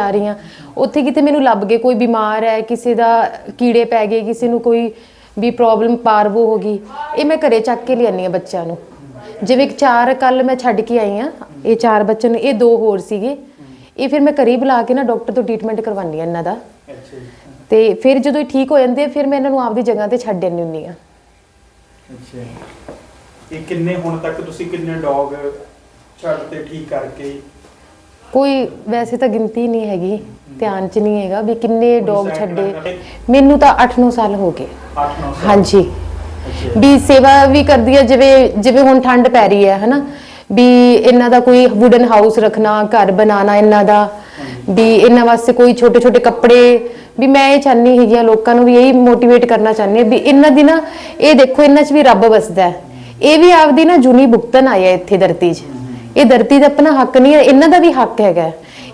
ਜਾ ਰਹੀ ਉੱਥੇ ਕਿਤੇ ਮੈਨੂੰ ਲੱਭ ਗਏ ਕੋਈ ਬਿਮਾਰ ਹੈ ਕਿਸੇ ਦਾ ਕੀੜੇ ਪੈ ਗਏ ਕਿਸੇ ਨੂੰ ਕੋਈ ਵੀ ਪ੍ਰੋਬਲਮ ਪਾਰਵੋ ਹੋ ਗਈ ਇਹ ਮੈਂ ਘਰੇ ਚੱਕ ਕੇ ਲਿਆਨੀ ਆ ਬੱਚਿਆਂ ਨੂੰ। ਜਿਵੇਂ ਕਿ ਚਾਰ ਕੱਲ ਮੈਂ ਛੱਡ ਕੇ ਆਈ ਆ ਇਹ ਚਾਰ ਬੱਚੇ ਨੇ ਇਹ ਦੋ ਹੋਰ ਸੀਗੇ। ਇਹ ਫਿਰ ਮੈਂ ਘਰੇ ਬੁਲਾ ਕੇ ਨਾ ਡਾਕਟਰ ਤੋਂ ਟ੍ਰੀਟਮੈਂਟ ਕਰਵਾਉਣੀ ਆ ਇਹਨਾਂ ਦਾ। ਤੇ ਫਿਰ ਜਦੋਂ ਇਹ ਠੀਕ ਹੋ ਜਾਂਦੇ ਆ, ਫਿਰ ਮੈਂ ਇਹਨਾਂ ਨੂੰ ਆਪਦੀ ਜਗ੍ਹਾ ਤੇ ਛੱਡ ਦਿੰਦੀ ਹੁੰਦੀ ਆ ਅੱਛਾ ਇਹ ਕਿੰਨੇ ਹੁਣ ਤੱਕ ਤੁਸੀਂ ਕਿੰਨੇ ਡੌਗ ਛੱਡ ਤੇ ਠੀਕ ਕਰਕੇ? ਕੋਈ ਵੈਸੇ ਤਾਂ ਗਿਣਤੀ ਨਹੀਂ ਹੈਗੀ ਧਿਆਨ 'ਚ ਨਹੀਂ ਹੈਗਾ ਵੀ ਕਿੰਨੇ ਡੌਗ ਛੱਡੇ? ਮੈਨੂੰ ਤਾਂ 8-9 ਸਾਲ ਹੋ ਗਏ। 8-9 ਸਾਲ। ਹਾਂਜੀ। ਵੀ ਸੇਵਾ ਵੀ ਕਰਦੀ ਹੈ ਜਿਵੇਂ ਜਿਵੇਂ ਹੁਣ ਠੰਡ ਪੈ ਰਹੀ ਹੈ ਹਨਾ? ਵੀ ਇਹਨਾਂ ਦਾ ਕੋਈ ਵੁਡਨ ਹਾਊਸ ਰੱਖਣਾ ਘਰ ਬਣਾਉਣਾ ਇਹਨਾਂ ਦਾ। ਵੀ ਇਹਨਾਂ ਵਾਸਤੇ ਕੋਈ ਛੋਟੇ ਛੋਟੇ ਕੱਪੜੇ। ਵੀ ਮੈਂ ਇਹ ਚਾਹਨੀ ਹੈਗੀ ਆ ਲੋਕਾਂ ਨੂੰ ਵੀ ਇਹੀ ਮੋਟੀਵੇਟ ਕਰਨਾ ਚਾਹੁੰਦੀ ਹਾਂ ਵੀ ਇਹਨਾਂ ਦੀ ਨਾ ਇਹ ਦੇਖੋ ਇਹਨਾਂ 'ਚ ਵੀ ਰੱਬ ਵਸਦਾ ਹੈ। ਇਹ ਵੀ ਆਪਦੀ ਨਾ ਜੁਨੀ ਭੁਗਤਨ ਆਇਆ ਇੱਥੇ ਧਰਤੀ 'ਚ। ਇਹ ਧਰਤੀ ਦਾ ਆਪਣਾ ਹੱਕ ਨਹੀਂ ਹੈ, ਇਹਨਾਂ ਦਾ ਵੀ ਹੱਕ ਹੈਗਾ।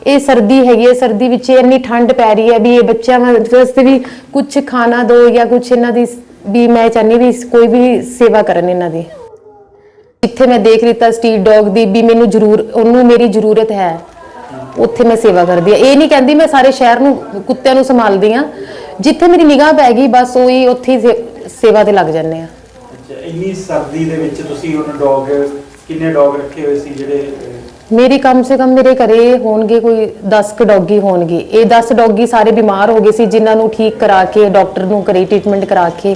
ਇਹ ਸਰਦੀ ਹੈਗੀ ਹੈ, ਸਰਦੀ ਵਿੱਚ ਇੰਨੀ ਠੰਡ ਪੈ ਰਹੀ ਹੈ ਵੀ ਇਹ ਬੱਚਿਆਂ ਵਾਸਤੇ ਵੀ ਕੁਝ ਖਾਣਾ ਦੋ ਜਾਂ ਕੁਝ ਇਹਨਾਂ ਦੀ ਵੀ ਮੈਂ ਚਾਹਨੀ ਵੀ ਕੋਈ ਵੀ ਸੇਵਾ ਕਰਨ ਇਹਨਾਂ ਦੀ। ਇੱਥੇ ਮੈਂ ਦੇਖ ਲਿੱਤਾ ਸਟਰੀਟ ਡੌਗ ਦੀ ਵੀ ਮੈਨੂੰ ਜ਼ਰੂਰ ਉਹਨੂੰ ਮੇਰੀ ਜ਼ਰੂਰਤ ਹੈ। ਉੱਥੇ ਮੈਂ ਸੇਵਾ ਕਰਦੀ ਆ ਇਹ ਨਹੀਂ ਕਹਿੰਦੀ ਮੈਂ ਸਾਰੇ ਸ਼ਹਿਰ ਨੂੰ ਕੁੱਤਿਆਂ ਨੂੰ ਸੰਭਾਲਦੀ ਆ ਜਿੱਥੇ ਮੇਰੀ ਨਿਗਾਹ ਪੈ ਗਈ, ਬਸ ਉਹੀ ਉੱਥੇ ਸੇਵਾ ਤੇ ਲੱਗ ਜਾਂਦੇ ਆ ਇੰਨੀ ਸਰਦੀ ਦੇ ਵਿੱਚ ਤੁਸੀਂ ਉਹਨਾਂ ਡੌਗ ਕਿੰਨੇ ਡੌਗ ਰੱਖੇ ਹੋਏ ਸੀ ਜਿਹੜੇ ਮੇਰੀ ਕਮ ਸੇ ਕਮ ਮੇਰੇ ਘਰੇ ਹੋਣਗੇ ਕੋਈ 10 ਕ ਡੌਗੀ ਹੋਣਗੇ। ਇਹ 10 ਡੌਗੀ ਸਾਰੇ ਬਿਮਾਰ ਹੋ ਗਏ ਸੀ ਜਿਨ੍ਹਾਂ ਨੂੰ ਠੀਕ ਕਰਾ ਕੇ ਡਾਕਟਰ ਨੂੰ ਘਰੇ ਟ੍ਰੀਟਮੈਂਟ ਕਰਾ ਕੇ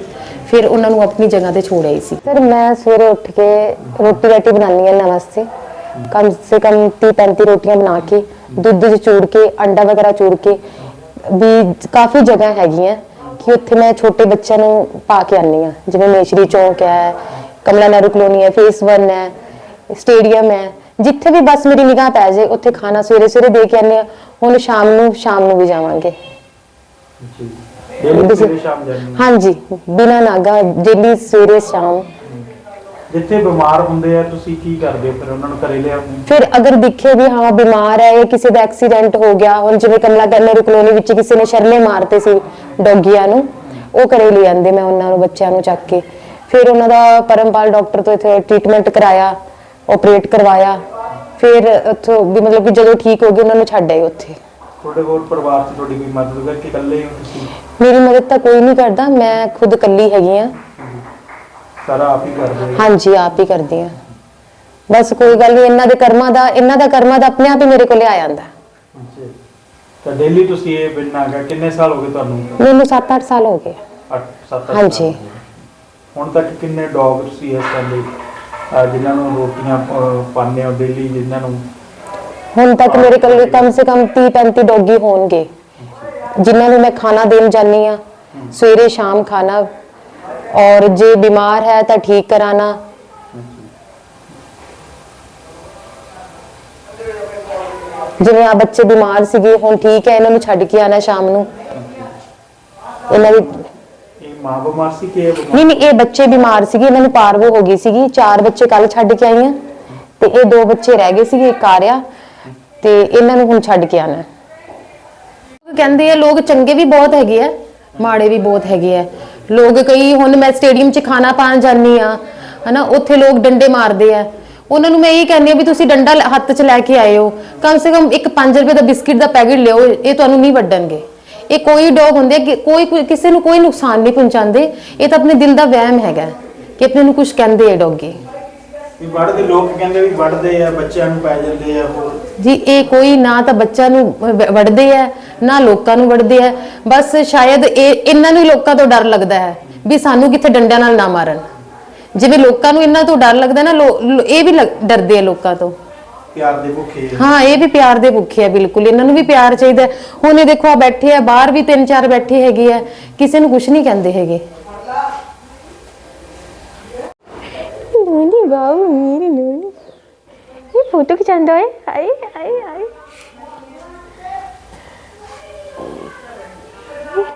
ਫਿਰ ਉਹਨਾਂ ਨੂੰ ਆਪਣੀ ਜਗ੍ਹਾ ਤੇ ਛੋੜ ਆਈ ਸੀ। ਸਰ ਮੈਂ ਸਵੇਰੇ ਉੱਠ ਕੇ ਰੋਟੀ ਰਾਟੀ ਬਣਾਉਣੀ ਹੈ ਇਹਨਾਂ ਵਾਸਤੇ। ਕਮ ਸੇ ਕਮ 30 35 ਰੋਟੀਆਂ ਬਣਾ ਕੇ ਦੁੱਧ 'ਚ ਚੂੜ ਕੇ ਅੰਡਾ ਵਗੈਰਾ ਚੂੜ ਕੇ ਵੀ ਕਾਫੀ ਜਗ੍ਹਾ ਹੈਗੀਆਂ ਕਿ ਉੱਥੇ ਮੈਂ ਛੋਟੇ ਬੱਚਿਆਂ ਨੂੰ ਪਾ ਕੇ ਆਨੀ ਆ ਜਿਵੇਂ ਮੇਸ਼ਰੀ ਚੌਂਕ ਹੈ ਕਮਲਾ ਨਹਿਰੂ ਕਲੋਨੀ ਹੈ ਫੇਸ 1 ਹੈ ਸਟੇਡੀਅਮ ਹੈ। ਜਿੱਥੇ ਵੀ ਬਸ ਮੇਰੀ ਨਿਗਾਹ ਪੈ ਜਾਏ ਉੱਥੇ ਖਾਣਾ ਸਵੇਰੇ ਸਵੇਰੇ ਦੇ ਕੇ ਆਨੇ ਆ ਹੁਣ ਸ਼ਾਮ ਨੂੰ ਸ਼ਾਮ ਨੂੰ ਵੀ ਜਾਵਾਂਗੇ। ਅੱਛਾ ਡੇਲੀ ਸਵੇਰੇ ਸ਼ਾਮ ਜਾਂਦੇ ਹੋ? ਹਾਂਜੀ। ਬਿਨਾ ਨਾਗਾ ਡੇਲੀ ਸਵੇਰੇ ਸ਼ਾਮ। ਜਿੱਥੇ ਬਿਮਾਰ ਹੁੰਦੇ ਆ ਤੁਸੀਂ ਕੀ ਕਰਦੇ ਹੋ ਫਿਰ ਉਹਨਾਂ ਨੂੰ ਘਰੇ ਲਿਆਉਂਦੇ ਫਿਰ ਅਗਰ ਦਿਖੇ ਵੀ ਹਾਂ ਬਿਮਾਰ ਹੈ ਜਾਂ ਕਿਸੇ ਦਾ ਐਕਸੀਡੈਂਟ ਹੋ ਗਿਆ ਹੁਣ ਜਿਵੇਂ ਕਮਲਾ ਨਹਿਰੂ ਕਲੋਨੀ ਵਿੱਚ ਕਿਸੇ ਨੇ ਸ਼ਰਲੇ ਮਾਰਤੇ ਸੀ ਡੌਗੀਆਂ ਨੂੰ ਉਹ ਘਰੇ ਲੈ ਆਂਦੇ ਮੈਂ ਉਹਨਾਂ ਨੂੰ ਬੱਚਿਆਂ ਨੂੰ ਚੱਕ ਕੇ। ਫਿਰ ਉਹਨਾਂ ਦਾ ਪਰਮਪਾਲ ਡਾਕਟਰ ਤੋਂ ਇੱਥੇ ਟ੍ਰੀਟਮੈਂਟ ਕਰਾਇਆ। ਆਪਰੇਟ ਕਰਵਾਇਆ। ਫਿਰ ਉੱਥੋਂ ਵੀ ਮਤਲਬ ਕਿ ਜਦੋਂ ਠੀਕ ਹੋ ਗਏ ਉਹਨਾਂ ਨੂੰ ਛੱਡ ਆਏ ਉੱਥੇ। ਤੁਹਾਡੇ ਹੋਰ ਪਰਿਵਾਰ 'ਚ ਤੁਹਾਡੀ ਕੋਈ ਮਦਦ ਕਰਕੇ ਇਕੱਲੇ ਹੀ ਹੋ ਤੁਸੀਂ? ਮੇਰੀ ਮਦਦ ਤਾਂ ਕੋਈ ਨਹੀਂ ਕਰਦਾ ਮੈਂ ਖੁਦ ਇਕੱਲੀ ਹੈਗੀ ਆ ਸਾਰਾ ਆਪ ਹੀ ਕਰਦੇ ਹੋ? ਹਾਂਜੀ ਆਪ ਹੀ ਕਰਦੀ ਆ ਬਸ ਕੋਈ ਗੱਲ ਨਹੀਂ ਇਹਨਾਂ ਦੇ ਕਰਮਾਂ ਦਾ ਇਹਨਾਂ ਦਾ ਕਰਮਾਂ ਦਾ ਆਪਣੇ ਆਪ ਹੀ ਮੇਰੇ ਕੋਲੇ ਆ ਜਾਂਦਾ। ਅੱਛਾ। ਤਾਂ ਡੇਲੀ ਤੁਸੀਂ ਇਹ ਬਿਨ ਨਾਗਾ ਕਿੰਨੇ ਸਾਲ ਹੋ ਗਏ ਤੁਹਾਨੂੰ? ਮੈਨੂੰ 7-8 ਸਾਲ ਹੋ ਗਏ। 8 7 ਹਾਂਜੀ। ਹੁਣ ਤੱਕ ਕਿੰਨੇ ਡੌਗ ਤੁਸੀਂ ਇਸ ਤਰ੍ਹਾਂ ਦੇ ਅਹ, ਜਿਨ੍ਹਾਂ ਨੂੰ ਰੋਟੀਆਂ ਅਹ, ਪਾਉਂਦੇ ਹੋ ਡੇਲੀ ਜਿਨ੍ਹਾਂ ਨੂੰ? ਹੁਣ ਤੱਕ ਮੇਰੇ ਕੋਲ ਕਮ ਸੇ ਕਮ 30-35 ਡੌਗੀ ਹੋਣਗੇ। ਜਿਨ੍ਹਾਂ ਨੂੰ ਮੈਂ ਖਾਣਾ ਦੇਣ ਜਾਂਦੀ ਆ ਸਵੇਰੇ ਸ਼ਾਮ ਖਾਣਾ। ਔਰ ਜੇ ਬਿਮਾਰ ਹੈ ਤਾਂ ਠੀਕ ਕਰਾਣਾ। ਜਿਵੇਂ ਆ ਬੱਚੇ ਬਿਮਾਰ ਸੀਗੇ ਹੁਣ ਠੀਕ ਹੈ ਇਹਨਾਂ ਨੂੰ ਛੱਡ ਕੇ ਆਣਾ ਸ਼ਾਮ ਨੂੰ। ਇਹਨਾਂ ਦੀ ਮਾਂ ਬਿਮਾਰ ਸੀ, ਕਿ ਇਹ ਬਿਮਾਰ? ਨਹੀਂ ਨਹੀਂ, ਇਹ ਬੱਚੇ ਬਿਮਾਰ ਸੀਗੇ, ਇਹਨਾਂ ਨੂੰ ਪਾਰਵੋ ਹੋ ਗਈ ਸੀਗੀ। ਚਾਰ ਬੱਚੇ ਕੱਲ ਛੱਡ ਕੇ ਆਈਆਂ ਤੇ ਇਹ ਦੋ ਬੱਚੇ ਰਹਿ ਗਏ ਸੀਗੇ, ਇੱਕ ਆ ਰਿਹਾ। ਤੇ ਇਹਨਾਂ ਨੂੰ ਹੁਣ ਛੱਡ ਕੇ ਆਣਾ ਕਹਿੰਦੇ ਆ, ਲੋਕ ਚੰਗੇ ਵੀ ਬਹੁਤ ਹੈਗੇ ਆ, ਮਾੜੇ ਵੀ ਬਹੁਤ ਹੈਗੇ ਆ। ਲੋਕ ਕਈ ਹੁਣ ਮੈਂ ਸਟੇਡੀਅਮ 'ਚ ਖਾਣਾ ਪਾਣ ਜਾਂਦੀ ਆ ਹਨਾ, ਉੱਥੇ ਲੋਕ ਡੰਡੇ ਮਾਰਦੇ ਆ। ਉਹਨਾਂ ਨੂੰ ਮੈਂ ਇਹ ਕਹਿੰਦੀ ਆ ਵੀ ਤੁਸੀਂ ਡੰਡਾ ਹੱਥ 'ਚ ਲੈ ਕੇ ਆਏ ਹੋ ਕਮ ਸੇ ਕਮ ਇੱਕ 5 ਰੁਪਏ ਦਾ ਬਿਸਕਿਟ ਦਾ ਪੈਕੇਟ ਲਿਓ ਇਹ ਤੁਹਾਨੂੰ ਨਹੀਂ ਵੱਢਣਗੇ ਇਹ ਕੋਈ ਡੌਗ ਹੁੰਦੇ ਕਿ ਕੋਈ ਕਿਸੇ ਨੂੰ ਕੋਈ ਨੁਕਸਾਨ ਨਹੀਂ ਪਹੁੰਚਾਉਂਦੇ। ਇਹ ਤਾਂ ਆਪਣੇ ਦਿਲ ਦਾ ਵਹਿਮ ਹੈਗਾ ਕਿ ਆਪਣੇ ਨੂੰ ਕੁਝ ਕਹਿੰਦੇ ਆ ਡੌਗੀ। ਵੀ ਵੱਢਦੇ ਲੋਕ ਕਹਿੰਦੇ ਵੀ ਵੱਢਦੇ ਆ ਬੱਚਿਆਂ ਨੂੰ ਪੈ ਜਾਂਦੇ ਆ ਹੋਰ। ਜੀ ਇਹ ਕੋਈ ਨਾ ਤਾਂ ਬੱਚਾ ਨੂੰ ਵ- ਵੜਦੇ ਆ ਨਾ ਲੋਕਾਂ ਨੂੰ ਵੜਦੇ ਆ। ਬਸ ਸ਼ਾਇਦ ਇਹ ਇਹਨਾਂ ਨੂੰ ਹੀ ਲੋਕਾਂ ਤੋਂ ਡਰ ਲੱਗਦਾ ਹੈ ਵੀ ਸਾਨੂੰ ਕਿੱਥੇ ਡੰਡਿਆਂ ਨਾਲ ਨਾ ਮਾਰਨ। ਜਿਵੇਂ ਲੋਕਾਂ ਨੂੰ ਇਹਨਾਂ ਤੋਂ ਡਰ ਲੱਗਦਾ ਨਾ ਲੋ- ਲੋ- ਇਹ ਵੀ ਲੱਗ- ਡਰਦੇ ਆ ਲੋਕਾਂ ਤੋਂ। ਪਿਆਰ ਦੇ ਭੁੱਖੇ ਆ। ਹਾਂ ਇਹ ਵੀ ਪਿਆਰ ਦੇ ਭੁੱਖੇ ਆ ਬਿਲਕੁਲ। ਇਹਨਾਂ ਨੂੰ ਵੀ ਪਿਆਰ ਚਾਹੀਦਾ ਹੈ। ਹੁਣ ਇਹ ਦੇਖੋ ਆ ਬੈਠੇ ਆ ਬਾਹਰ ਵੀ ਤਿੰਨ ਚਾਰ ਬੈਠੇ ਹੈਗੇ ਆ। ਕਿਸੇ ਨੂੰ ਕੁਝ ਨਹੀਂ ਕਹਿੰਦੇ ਹੈਗੇ। ਨੂਨੀ ਬਾਬੂ ਮੇਰੀ ਨੂਨੀ ਇਹ ਫੋਟੋ ਖਿਚਾਉਂਦਾ ਹੈ ਹਾਏ ਹਾਏ ਹਾਏ